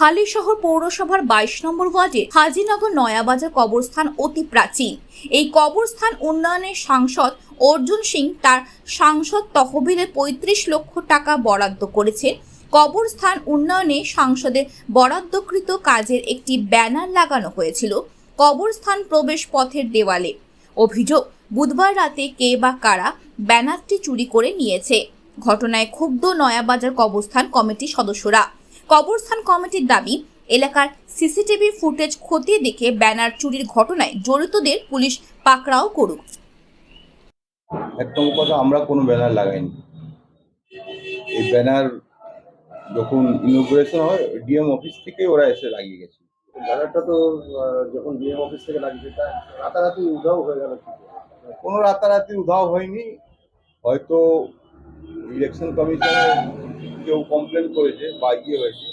হালিশহর পৌরসভার বাইশ নম্বর ওয়ার্ডে হাজিনগর নয়াবাজার কবরস্থান অতি প্রাচীন। এই কবরস্থান উন্নয়নের সাংসদ অর্জুন সিং তার সাংসদ তহবিলে পঁয়ত্রিশ লক্ষ টাকা বরাদ্দ করেছেন কবরস্থান উন্নয়নে সাংসদের বরাদ্দকৃত কাজের একটি ব্যানার লাগানো হয়েছিল কবরস্থান প্রবেশ পথের দেওয়ালে। অভিযোগ, বুধবার রাতে কে বা কারা ব্যানারটি চুরি করে নিয়েছে। ঘটনায় ক্ষুব্ধ নয়াবাজার কবরস্থান কমিটির সদস্যরা কবরস্থান কমিটির দাবি এলাকার সিসিটিভি ফুটেজ খতিয়ে দেখে ব্যানার চুরির ঘটনায় জড়িতদের পুলিশ পাকড়াও করুক। একদম কথা আমরা কোনো ব্যানার লাগাইনি। এই ব্যানার যখন ইনোগ্রেশন হয় ডিএম অফিস থেকে ওরা এসে লাগিয়ে গেছে। ব্যানারটা তো যখন ডিএম অফিস থেকে লাগিয়েছে রাতারাতি উধাও হয়ে গেল কোনো রাতারাতি উধাও হয়নি। হয়তো ইলেকশন কমিশনে কেউ কমপ্লেন করেছে বা ইয়ে হয়েছে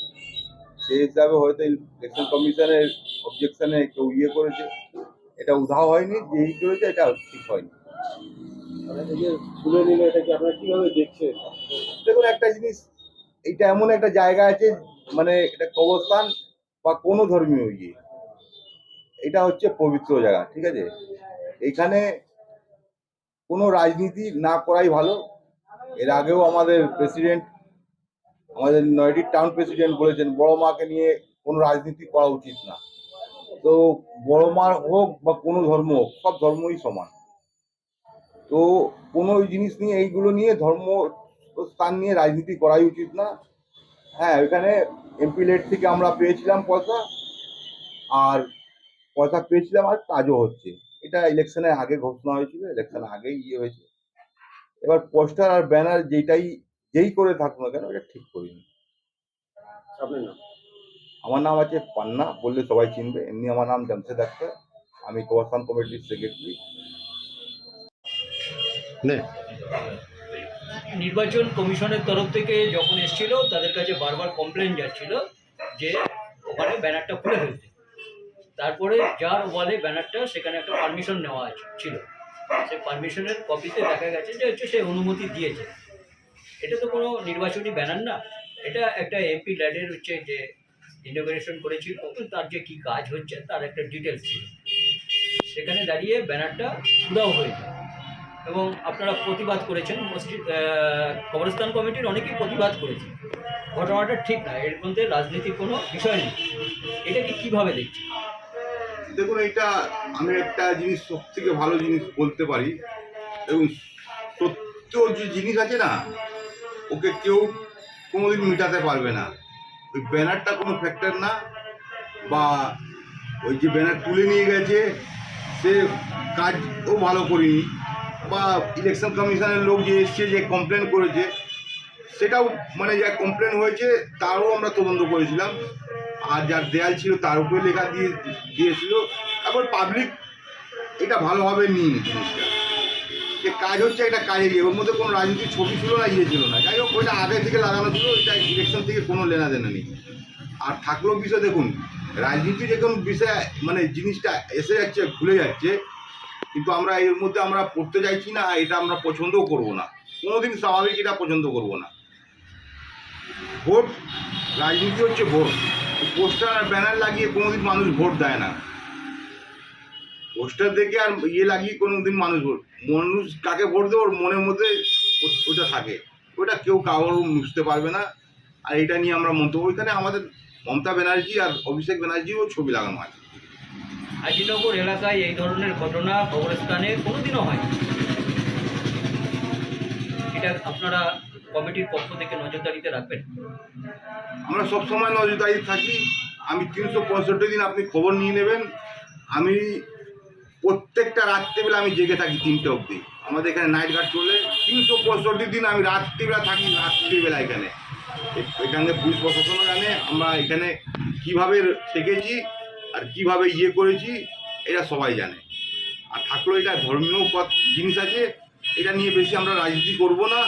সেই হিসাবে হয়তো ইলেকশন কমিশনের অবজেকশনে কেউ ইয়ে করেছে। এটা উধাও হয়নি যেই করেছে এটা ঠিক হয়নি। যে তুলে নিলে এটাকে আপনারা কীভাবে দেখছেন? দেখুন একটা জিনিস এটা এমন একটা জায়গা আছে মানে এটা কবরস্থান বা কোনো ধর্মীয় ইয়ে। এটা হচ্ছে পবিত্র জায়গা ঠিক আছে? এখানে কোনো রাজনীতি না করাই ভালো। এর আগেও আমাদের প্রেসিডেন্ট আমাদের নয়ডির টাউন প্রেসিডেন্ট বলেছেন, বড় মাকে নিয়ে কোনো রাজনীতি করা উচিত না। তো বড় মার হোক বা কোনো ধর্ম হোক, সব ধর্মই সমান। তো কোনো জিনিস নিয়ে, এইগুলো নিয়ে ধর্ম স্থান নিয়ে রাজনীতি করাই উচিত না। হ্যাঁ ওইখানে এমপি লেট থেকে আমরা পেয়েছিলাম পয়সা, আর পয়সা পেয়েছিলাম আর কাজও হচ্ছে। এটা ইলেকশনের আগে ঘোষণা হয়েছিল ইলেকশনের আগেই ইয়ে হয়েছে। এবার পোস্টার আর ব্যানার যেটাই যেই করে থাকুক না কেন এটা ঠিক করিনি। আপনার নাম? আমার নাম আছে পান্না বললে সবাই চিনবে। এমনি আমার নাম জামশেদ আক্তার আমি কবরস্থান কমিটির সেক্রেটারি নির্বাচন কমিশনের তরফ থেকে যখন এসেছিল তাদের কাছে বারবার কমপ্লেন যাচ্ছিল যে ওখানে ব্যানারটা খুলে ফেলতে। তারপরে যার ওয়ালে ব্যানারটা সেখানে একটা পারমিশন নেওয়া ছিল। সেই পারমিশনের কপিতে দেখা গেছে যে হচ্ছে সে অনুমতি দিয়েছে। এটা তো কোনো নির্বাচনী ব্যানার না। এটা একটা এমপি ল্যাডের হচ্ছে যে ইনোগ্রেশন করেছিল তার যে কী কাজ হচ্ছে তার একটা ডিটেলস ছিল। সেখানে দাঁড়িয়ে ব্যানারটা উদাও হয়ে যায়। এবং আপনারা প্রতিবাদ করেছেন, মসজিদ কবরস্থান কমিটির অনেকেই প্রতিবাদ করেছে। ঘটনাটা ঠিক না, এর মধ্যে রাজনীতির কোনো বিষয় নেই। এটাকে কীভাবে দেখছি দেখুন, এটা আমি একটা জিনিস সব থেকে ভালো জিনিস বলতে পারি। এবং সত্য যে জিনিস আছে না ওকে কেউ কোনোদিন মেটাতে পারবে না। ওই ব্যানারটা কোনো ফ্যাক্টর না বা ওই যে ব্যানার তুলে নিয়ে গেছে, সে কাজও ভালো করিনি বা ইলেকশন কমিশনের লোক যে এসছে, যে কমপ্লেন করেছে, সেটাও মানে যা কমপ্লেন হয়েছে, তারও আমরা তদন্ত করেছিলাম। আর যার দেয়াল ছিল, তার উপরে লেখা দিয়ে দিয়েছিল। তারপর পাবলিক এটা ভালোভাবে নিয়ে জিনিসটা। যে কাজ হচ্ছে একটা কাজে গিয়ে ওর মধ্যে কোনো রাজনীতির ছবি ছিল না ইয়ে ছিল না। যাই হোক ওইটা আগে থেকে লাগানো ছিল এটা ইলেকশন থেকে কোনো লেনা দেনা নেই। আর থাকল বিষয় দেখুন, রাজনীতি যখন বিষয় মানে জিনিসটা এসে যাচ্ছে ভুলে যাচ্ছে, কিন্তু আমরা এর মধ্যে আমরা পড়তে চাইছি না, এটা আমরা পছন্দও করব না। কোনোদিন স্বাভাবিক এটা পছন্দ করব না। ভোট, রাজনীতি হচ্ছে ভোট। পোস্টার আর ব্যানার লাগিয়ে কোনোদিন মানুষ ভোট দেয় না। পোস্টার দেখে আর ইয়ে লাগিয়ে কোনোদিন মানুষ ভোট মানুষ কাকে ভোট দেবে? ওর মনের মধ্যে ওটা থাকে। ওটা কেউ কারোর বুঝতে পারবে না। আর এটা নিয়ে আমরা মন্তব্য ওইখানে আমাদের মমতা ব্যানার্জি আর অভিষেক ব্যানার্জিও ছবি লাগানো আছে। আজিনগর এলাকায় এই ধরনের ঘটনা কবরস্থানে কোনোদিনও হয় এটা আপনারা কমিটির পক্ষ থেকে নজরদারিতে রাখবেন। আমরা সবসময় নজরদারি থাকি। আমি তিনশো পঁয়ষট্টি দিন আপনি খবর নিয়ে নেবেন। আমি প্রত্যেকটা রাত্রিবেলা আমি জেগে থাকি তিনটে অবধি। আমাদের এখানে নাইট গার্ড চলে, তিনশো পঁয়ষট্টি দিন আমি রাত্রিবেলা থাকি, রাত্রিবেলা এখানে। এখানে পুলিশ প্রশাসনও জানে, আমরা এখানে কীভাবে থেকেছি আর কীভাবে ইয়ে করেছি, এটা সবাই জানে। আর থাকল এটা ধর্মীয় পথ, জিনিস আছে, এটা নিয়ে বেশি আমরা রাজনীতি করব না।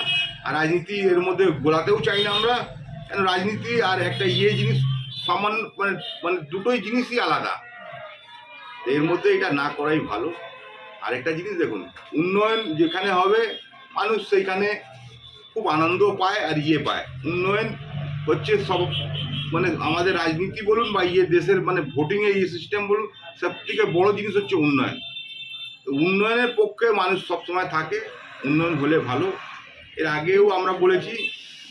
আর রাজনীতি এর মধ্যে গোলাতেও চাই না আমরা। কেন, রাজনীতি আর একটা ইয়ে জিনিস, সামান্য মানে মানে দুটোই জিনিসই আলাদা। এর মধ্যে এটা না করাই ভালো। আর একটা জিনিস দেখুন, উন্নয়ন যেখানে হবে, মানুষ সেইখানে খুব আনন্দ পায় আর ইয়ে পায়। উন্নয়ন হচ্ছে সব মানে আমাদের রাজনীতি বলুন বা ইয়ে দেশের মানে ভোটিংয়ের ইয়ে সিস্টেম বলুন, সব থেকে বড়ো জিনিস হচ্ছে উন্নয়ন। উন্নয়নের পক্ষে মানুষ সবসময় থাকে, উন্নয়ন হলে ভালো। এর আগেও আমরা বলেছি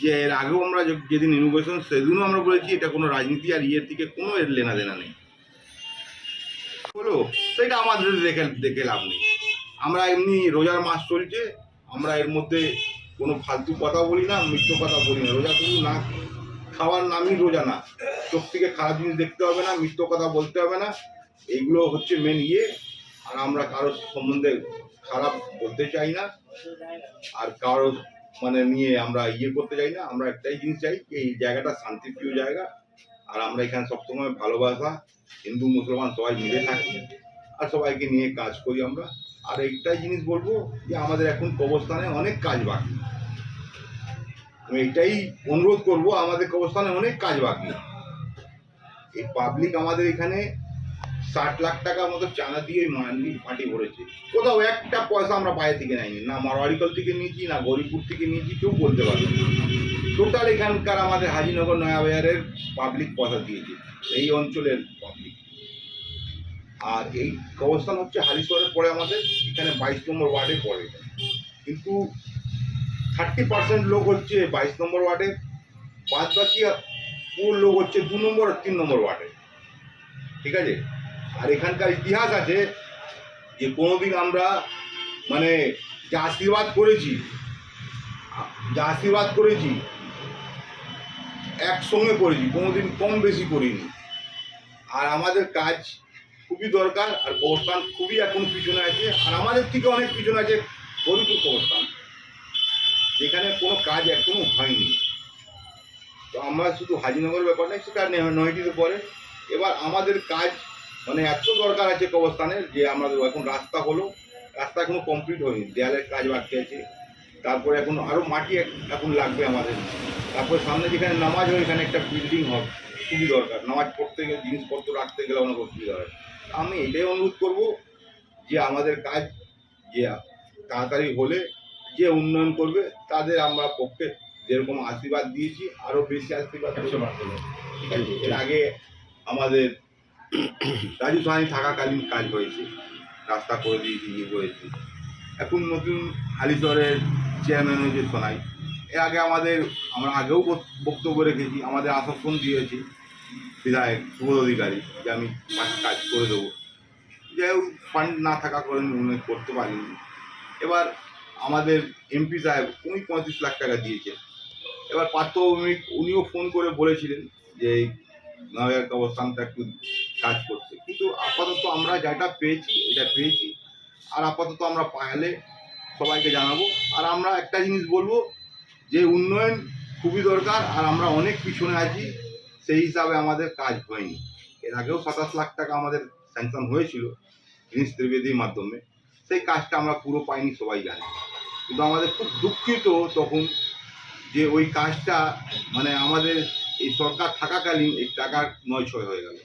যে, এর আগেও আমরা যেদিন ইনোভেশন সেদিনও আমরা বলেছি এটা কোনো রাজনীতি আর ইয়ের থেকে কোনো এর লেনা দেনা নেই। হলো, সেটা আমাদের দেখে দেখে লাভ নেই। আমরা এমনি রোজার মাস চলছে, আমরা এর মধ্যে কোনো ফালতু কথা বলি না, মিথ্য কথা বলি না। রোজা শুধু না, খাওয়ার নামই রোজা না। চোখ থেকে খারাপ জিনিস দেখতে হবে না, মিথ্য কথা বলতে হবে না। এইগুলো হচ্ছে মেন ইয়ে। আর আমরা কারোর সম্বন্ধে খারাপ বলতে চাই না। আর কারোর মানে নিয়ে আমরা ইয়ে করতে চাই না। আমরা একটাই জিনিস চাই, এই জায়গাটা শান্তিপ্রিয় জায়গা। আর আমরা এখানে সবসময় ভালোবাসা, হিন্দু, মুসলমান সবাই মিলে থাকি আর সবাইকে নিয়ে কাজ করি আমরা। আর একটাই জিনিস বলব যে আমাদের এখন কবরস্থানে অনেক কাজ বাকি। আমি এটাই অনুরোধ করব, আমাদের কবরস্থানে অনেক কাজ বাকি। এই পাবলিক আমাদের এখানে ষাট লাখ টাকার মতো চাঁদা দিয়ে মান্ডি মাটি ভরেছে কোথাও একটা পয়সা আমরা বাইরে থেকে নেয়নি। না মারোয়ারিকল থেকে নিয়েছি, না গরিপুর থেকে নিয়েছি, কেউ বলতে পারবে টোটাল এখানকার আমাদের হাজিনগর নয়াবাজারের পাবলিক পয়সা দিয়েছে, এই অঞ্চলের পাবলিক আর এই কবরস্থান হচ্ছে হালিশহরের পরে আমাদের, এখানে বাইশ নম্বর ওয়ার্ডে পড়ে। কিন্তু থার্টি পার্সেন্ট লোক হচ্ছে বাইশ নম্বর ওয়ার্ডে বাদ বাকি পুরো লোক হচ্ছে দু নম্বর আর তিন নম্বর ওয়ার্ডে। ঠিক আছে? আর এখানকার ইতিহাস আছে যে কোনোদিন আমরা মানে যা আশীর্বাদ করেছি যা আশীর্বাদ করেছি একসঙ্গে করেছি কোনোদিন কম বেশি করিনি। আর আমাদের কাজ খুবই দরকার, আর কবরস্থান খুবই এখন পিছনে আছে, আর আমাদের থেকে অনেক পিছনে আছে হরিপুর কবরস্থান যেখানে কোনো কাজ এখনও হয়নি। তো আমরা শুধু হাজিনগর ব্যাপার নয় সেটা নয়- নয়টিতে পরে। এবার আমাদের কাজ মানে এত দরকার আছে কবরস্থানের যে আমাদের এখন রাস্তা হলো, রাস্তা এখনও কমপ্লিট হয়নি, দেয়ালের কাজ বাকি আছে। তারপরে এখন আরও মাটি এখন লাগবে আমাদের। তারপরে সামনে যেখানে নামাজ হয় এখানে একটা বিল্ডিং হবে। খুবই দরকার। নামাজ পড়তে গেলে জিনিসপত্র রাখতে গেলে অনেক অসুবিধা হয়। আমি এটাই অনুরোধ করব যে আমাদের কাজ যে তাড়াতাড়ি হলে যে উন্নয়ন করবে তাদের আমরা পক্ষে যেরকম আশীর্বাদ দিয়েছি আরও বেশি আশীর্বাদ। ঠিক আছে এর আগে আমাদের রাজু সাহানি থাকাকালীন কাজ হয়েছে। রাস্তা করে দিয়েছি ইয়ে করেছি। এখন নতুন হালিশহরের চেয়ারম্যান হয়েছে সোনাই। এর আগে আমাদের, আমরা আগেও বক- বক্তব্য রেখেছি, আমাদের আশ্বাসন দিয়েছি বিধায়ক সুবোধ অধিকারী যে আমি কাজ করে দেবো। যাই হোক ফান্ড না থাকা করে উনি করতে পারিনি এবার আমাদের এমপি সাহেব, উনি পঁয়ত্রিশ লাখ টাকা দিয়েছেন। এবার পার্থ ভৌমিক উনিও ফোন করে বলেছিলেন যে এই অবস্থানটা একটু কাজ করতে। কিন্তু আপাতত আমরা যেটা পেয়েছি, এটা পেয়েছি। আর আপাতত আমরা পাইলে সবাইকে জানাব। আর আমরা একটা জিনিস বলব যে উন্নয়ন খুবই দরকার আর আমরা অনেক পিছনে আছি সেই হিসাবে আমাদের কাজ হয়নি। এর আগেও সাতাশ লাখ টাকা আমাদের স্যাংশন হয়েছিল জিনিস ত্রিবেদীর মাধ্যমে। সেই কাজটা আমরা পুরো পাইনি সবাই জানি। কিন্তু আমাদের খুব দুঃখিত তখন যে ওই কাজটা মানে আমাদের এই সরকার থাকাকালীন এই টাকা নয় ছয় হয়ে গেল।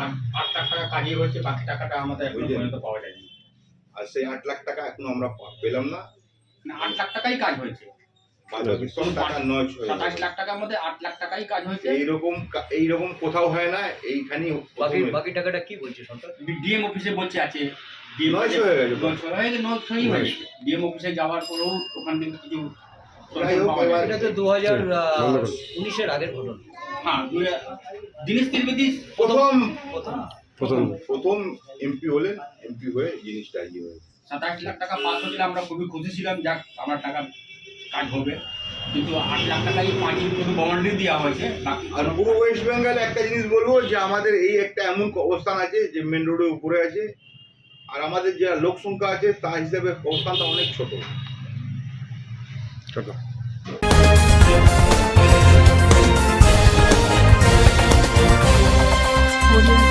আর আট লাখ টাকা কাজই হয়েছে বাকি টাকাটা আমাদের পাওয়া যায়নি। আর সেই আট লাখ টাকা এখনও আমরা পেলাম না। মানে আট লাখ টাকাই কাজ হয়েছে। হয়েছে। এইরকম এইরকম কোথাও হয় না এইখানেই বাকি বাকি টাকাটা কি বলছে ডিএম অফিসে বলছে আছে। ডিএম হয়ে গেছে। নয় ছয়ই অফিসে যাওয়ার পরেও ওখান থেকে কিছু যাই হোক, পাওয়া এবার- যায়নি। এটা তো দু হাজার উনিশের আগের ঘটনা। হ্যাঁ দু ত্রিবেদী প্রথম। প্রথম। প্রথম প্রথম এমপি হলেন এমপি হয়ে জিনিসটা ইয়ে হয়েছে সাতাশ লাখ টাকা পাস হয়েছিল আমরা খুবই খুশি ছিলাম যাক আমার টাকা কাজ হবে। কিন্তু আট লাখ টাকাই পাঁচিল শুধু বাউন্ডারি দেওয়া হয়েছে আর পুরো ওয়েস্ট বেঙ্গলে একটা জিনিস বলব যে আমাদের এই একটা এমন অবস্থান আছে যে মেন রোডের উপরে আছে। আর আমাদের যে লোক সংখ্যা আছে তা হিসাবে অবস্থানটা অনেক ছোট। ছোট। Audio